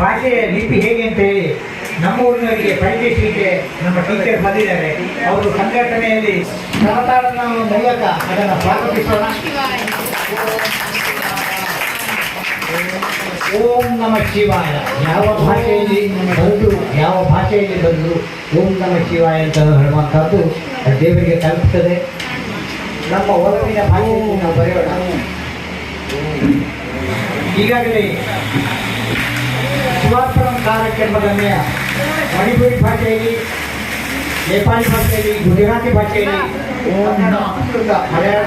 ಭಾಷೆಯ ರೀತಿ ಹೇಗೆ ಅಂತ ಹೇಳಿ ನಮ್ಮ ಊರಿನವರಿಗೆ ಪರಿಚಯಿಸಲಿಕ್ಕೆ ನಮ್ಮ ಟೀಚರ್ ಬಂದಿದ್ದಾರೆ. ಅವರು ಸಂಘಟನೆಯಲ್ಲಿ ಕರತಾಳನ ಮೂಲಕ ಅದನ್ನು ಸ್ವಾಗತಿಸೋಣ ಓಂ ನಮ ಶಿವಾಯ. ಯಾವ ಭಾಷೆಯಲ್ಲಿ ಬಂದು, ಯಾವ ಭಾಷೆಯಲ್ಲಿ ಬಂದು ಓಂ ನಮ ಶಿವಾಯ ಅಂತ ಹೇಳುವಂಥದ್ದು ದೇವರಿಗೆ ತಲುಪುತ್ತದೆ. ನಮ್ಮ ಒಲವಿನ ಭಾಷೆಯಲ್ಲಿ ನಾವು ಬರೆಯೋಣ. ಈಗಾಗಲೇ ಶಿವಾಪುರಂ ಕಾರ್ಯಕ್ರಮದನ್ನೇ ಮಣಿಪುರಿ ಭಾಷೆಯಲ್ಲಿ, ನೇಪಾಳಿ ಭಾಷೆಯಲ್ಲಿ, ಗುಜರಾತಿ ಭಾಷೆಯಲ್ಲಿ ಸಂಸ್ಕೃತ ಮಲಯಾಳ,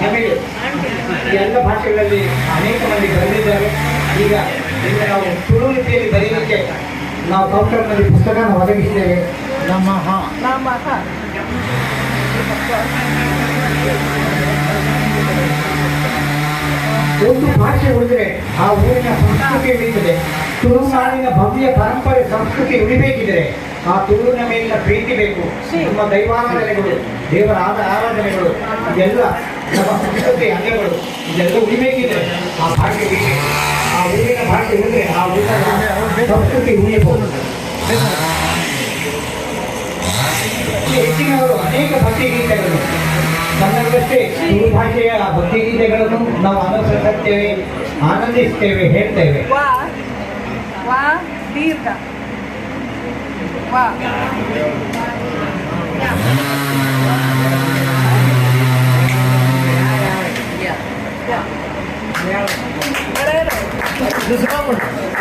ತಮಿಳು ಈ ಎಲ್ಲ ಭಾಷೆಗಳಲ್ಲಿ ಅನೇಕ ಮಂದಿ ಬರೆದಿದ್ದಾರೆ. ಈಗ ಈಗ ನಾವು ತುಳು ರೀತಿಯಲ್ಲಿ ಬರೆಯಲಿಕ್ಕೆ ನಾವು ಕೌಂಟರ್ನಲ್ಲಿ ಪುಸ್ತಕನ ನಮ್ಮ ನಮಃ ಒಂದು ಭಾಷೆ ಉಳಿದ್ರೆ ಆ ಊರಿನ ಸಂಸ್ಕೃತಿ ಉಳಿತದೆ ತುಳುನಾಡಿನ ಭವ್ಯ ಪರಂಪರೆ ಸಂಸ್ಕೃತಿ ಉಳಿಬೇಕಿದ್ರೆ ಆ ತುಳುವಿನ ಮೇಲಿನ ಪ್ರೀತಿ ಬೇಕು. ನಮ್ಮ ದೈವಾರಾಧನೆಗಳು ದೇವರ ಆದ ಆರಾಧನೆಗಳು ಇದೆಲ್ಲ ನಮ್ಮ ಸಂಸ್ಕೃತಿ ಅಂಗಗಳು ಇದೆಲ್ಲ ಉಳಿಬೇಕಿದ್ರೆ ಆ ಭಾಷೆ ಆ ಊರಿನ ಭಾಷೆ ಉಳಿದ್ರೆ ಆ ಊರಿನ ಸಂಸ್ಕೃತಿ ಉಳಿಯಬಹುದು. ಹೆಚ್ಚಿನವರು ಅನೇಕ ಭಕ್ತಿಗೀತೆಗಳು ನನ್ನಷ್ಟೇ ತುಳು ಭಾಷೆಯ ಭಕ್ತಿಗೀತೆಗಳನ್ನು ನಾವು ಅನುಸರಿಸುತ್ತೇವೆ ಆನಂದಿಸ್ತೇವೆ ಹೇಳ್ತೇವೆ ವಾ ವಾ ದೀರ್ಘ ವಾ ದುಸ್ಸಾಮಣ್ಣ